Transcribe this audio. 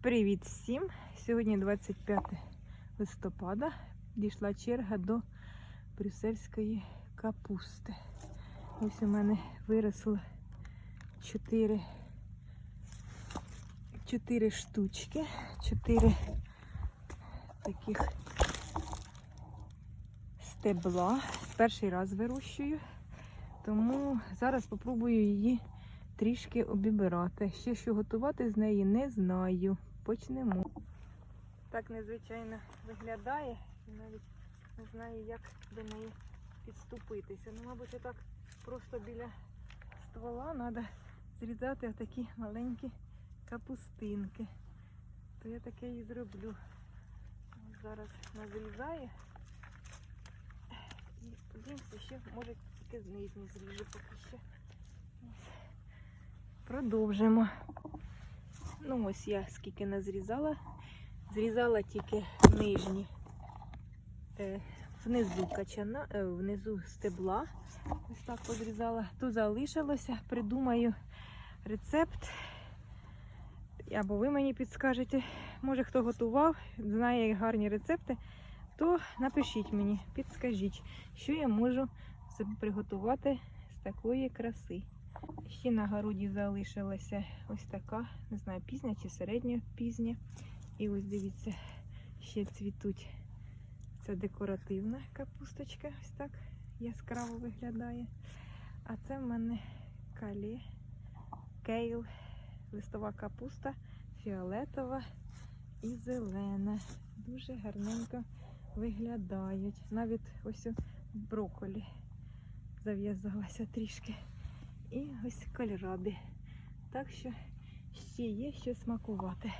Привіт всім! Сьогодні 25 листопада. Дійшла черга до брюссельської капусти. Ось у мене виросло 4, 4 штучки, 4 таких стебла. Перший раз вирощую, тому зараз спробую її трішки обібирати. Ще що готувати з неї не знаю. Почнемо. Так незвичайно виглядає. і Навіть не знаю, як до неї підступитися. Ну, мабуть, отак просто біля ствола треба зрізати отакі маленькі капустинки. То я таке і зроблю. Ось Зараз назрізаю. І подивимося, ще може тільки з нижні зріжу поки що. Ось. Продовжимо. Ну, ось я скільки назрізала. Зрізала тільки нижні, е, внизу качана, е, внизу стебла. Ось так позрізала. Тут залишилося. Придумаю рецепт. Або ви мені підскажете. Може хто готував, знає гарні рецепти, то напишіть мені, підскажіть, що я можу приготувати з такої краси. Ще на городі залишилася ось така, не знаю, пізня чи середня пізня. І ось дивіться, ще цвітуть. Це декоративна капусточка, ось так яскраво виглядає. А це в мене калі, кейл, листова капуста, фіолетова і зелена. Дуже гарненько виглядають. Навіть ось брокколі зав'язалася трішки. І ось кольраби. Так що ще є що смакувати.